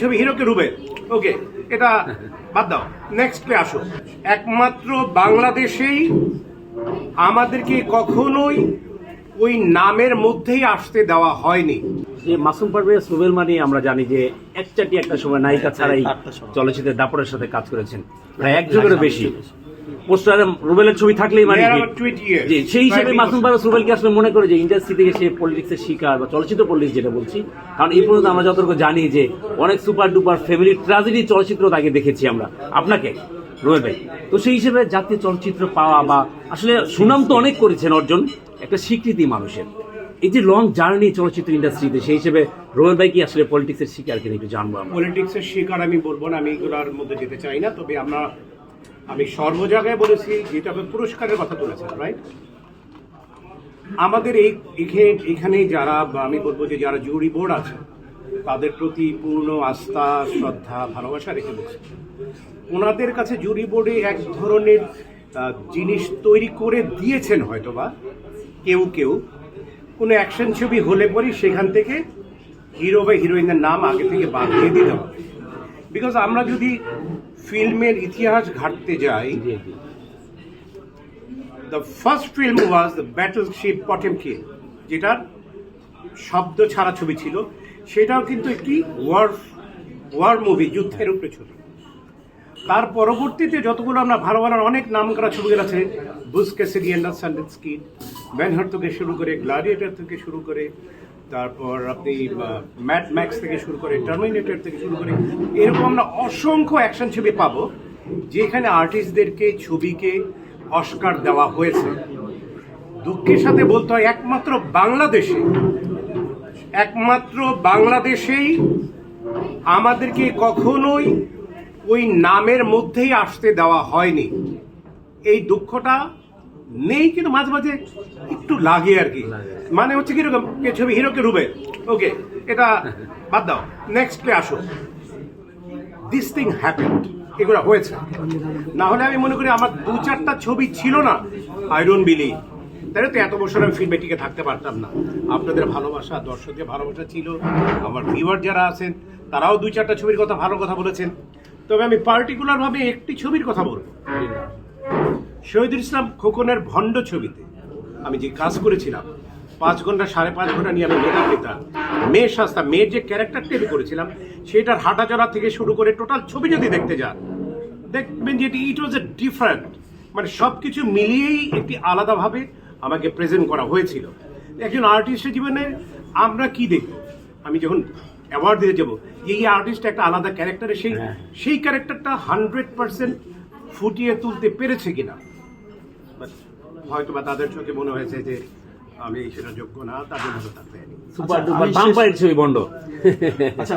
ছবি হিরোকে রুবে। ওকে এটা বাদ দাও। নেক্সটে আসো। একমাত্র বাংলাদেশেই আমাদেরকে কখনোই ওই নামের মধ্যেই আসতে দেওয়া হয়নি। যে মাসুম পারভেজ রুবেল মানে আমরা জানি যে একচাটি একটা সময় নায়িকা ছাড়াই চলচ্চিত্রের দাপড়ের সাথে কাজ করেছেন। প্রায় একজনের বেশি। পোস্টারে রুবেলের ছবি থাকলেই মানে There কি? are 20 years. জি সেই হিসেবে মাসুম রুবেলকে আসলে মনে করে যে ইন্ডাস্ট্রি থেকে সে পলিটিক্সের শিকার বা চলচ্চিত্র পলিটিক্স যেটা বলছি? কারণ এই পর্যন্ত আমরা যতটুকু জানি যে অনেক সুপার ডুপার ফ্যামিলি চলচ্চিত্র তাকে দেখেছি আমরা। আপনাকে? রুবেল ভাই। তো সেই হিসেবে জাতীয় চলচ্চিত্র পাওয়া বা আসলে সুনাম তো অনেক করেছেন অর্জন একটা স্বীকৃতি মানুষের। এই যে লং জার্নি চলচ্চিত্র ইন্ডাস্ট্রিতে সেই হিসেবে রোয়েল ভাই কি আসলে পলিটিক্সের শিকার কিনা একটু জানব পলিটিক্সের শিকার আমি বলব না আমি এগুলোর মধ্যে যেতে চাই না তবে আমরা আমি সর্ব জায়গায় বলেছি যেটা আপনি পুরস্কারের কথা তুলেছেন রাইট আমাদের এই এখে- এখানে যারা আমি বলব যে যারা জুরি বোর্ড আছে, তাদের প্রতি পূর্ণ আস্থা, শ্রদ্ধা, ভালোবাসা রেখে বলছি। ওনাদের কাছে জুরি বোর্ডে এক ধরনের জিনিস তৈরি করে দিয়েছেন হয়তোবা, কেউ কেউ। কোনো অ্যাকশন ছবি হলে পরই সেখান থেকে হিরো বা হিরোইনের নাম আগে থেকে বাদ দিয়ে দিতে হবে। বিকজ আমরা যদি ফিল্মের ইতিহাস ঘাটতে যাই the first film was the battleship Potemkin যেটার শব্দ ছাড়া ছবি ছিল। সেটাও কিন্তু একটি ওয়ার ওয়ার মুভি যুদ্ধের উপরে ছবি। তার পরবর্তীতে যতগুলো আমরা ভালো ভালো অনেক নাম করা ছবিগুলো আছে বুস কেসেরি অ্যান্ডারস্ট্যান্ডেড স্কিড ব্যানহার থেকে শুরু করে গ্লাডিয়েটর থেকে শুরু করে তারপর আপনি ম্যাট ম্যাক্স থেকে শুরু করে টার্মিনেটর থেকে শুরু করে এরকম আমরা অসংখ্য অ্যাকশন ছবি পাবো, যেখানে আর্টিস্টদেরকে ছবিকে অস্কার দেওয়া হয়েছে। দুঃখের সাথে বলতে হয়, একমাত্র বাংলাদেশে, একমাত্র বাংলাদেশেই আমাদেরকে কখনোই ওই নামের মধ্যেই আসতে দেওয়া হয়নি। এই দুঃখটা নেই কিন্তু মাঝে মাঝে একটু লাগে আর কি। মানে হচ্ছে কীরকম ছবি হিরোকে রুবে ওকে এটা বাদ দাও। নেক্সটে আসো। দিস থিং হ্যাপেন্ড এগুলো হয়েছে। না হলে আমি মনে করি আমার দু চারটা ছবি ছিল না আই বিলি তাহলে তো এত বছর আমি ফিল্মে টিকে থাকতে পারতাম না। আপনাদের ভালোবাসা দর্শকদের ভালোবাসা ছিল। আমার ভিউয়ার যারা আছেন তারাও দুই চারটা ছবির কথা ভালো কথা বলেছেন। তবে আমি পার্টিকুলারভাবে একটি ছবির কথা বলব। শহীদুল ইসলাম খোকনের ভণ্ড ছবিতে। আমি যে কাজ করেছিলাম পাঁচ ঘণ্টা সাড়ে পাঁচ ঘণ্টা নিয়ে আমি মেকআপ নিতাম মেয়ের সাস্তা মেয়ের যে ক্যারেক্টার আমি করেছিলাম সেটার হাঁটাচলা থেকে শুরু করে টোটাল ছবি যদি দেখতে যান দেখবেন যে ইট ওয়াজ এ ডিফারেন্ট মানে সব কিছু মিলিয়েই একটি আলাদাভাবে আমাকে প্রেজেন্ট করা হয়েছিল। একজন আর্টিস্টের জীবনে আমরা কি দেখব? আমি যখন অ্যাওয়ার্ড দিতে যাব এই আর্টিস্ট একটা আলাদা ক্যারেক্টারে সেই সেই ক্যারেক্টারটা হান্ড্রেড পার্সেন্ট ফুটিয়ে তুলতে পেরেছে কিনা? হয়তো বা তাদের চোখে মনে হয়েছে যে আমি সেটা যোগ্য না তাদের মতো থাকতে সুপার ডুপার বাম্পায়ের ছবি বন্ড আচ্ছা